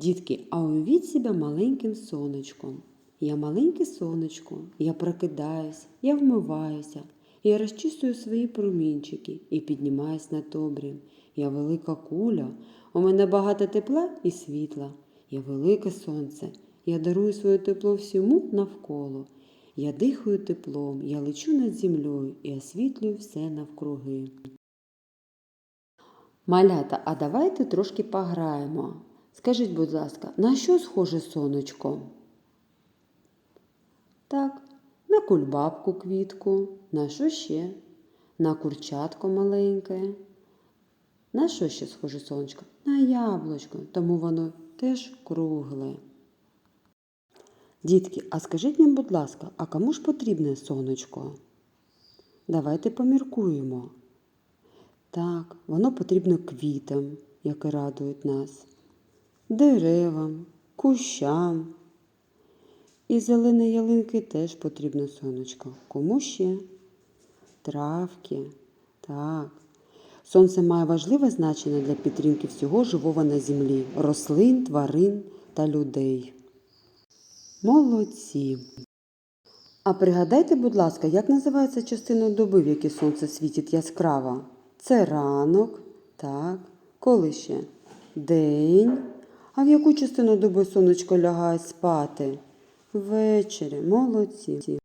Дітки, а уявіть себе маленьким сонечком. Я маленьке сонечко, я прокидаюсь, я вмиваюся, я розчистую свої промінчики і піднімаюсь над обрієм. Я велика куля, у мене багато тепла і світла. Я велике сонце, я дарую своє тепло всьому навколо. Я дихаю теплом, я лечу над землею і освітлюю все навкруги. Малята, а давайте трошки пограємо. Скажіть, будь ласка, на що схоже сонечко? Так, на кульбабку квітку, на що ще? На курчатко маленьке. На що ще схоже сонечко? На яблучко, тому воно теж кругле. Дітки, а скажіть мені, будь ласка, а кому ж потрібне сонечко? Давайте поміркуємо. Так, воно потрібно квітам, які радують нас, деревам, кущам. І зелені ялинки теж потрібно сонечко. Кому ще? Травки. Так. Сонце має важливе значення для підтримки всього живого на землі, рослин, тварин та людей. Молодці. А пригадайте, будь ласка, як називається частина доби, в якій сонце світить яскраво? Це ранок, так, коли ще? День. А в яку частину доби сонечко лягає спати? Ввечері, молодці.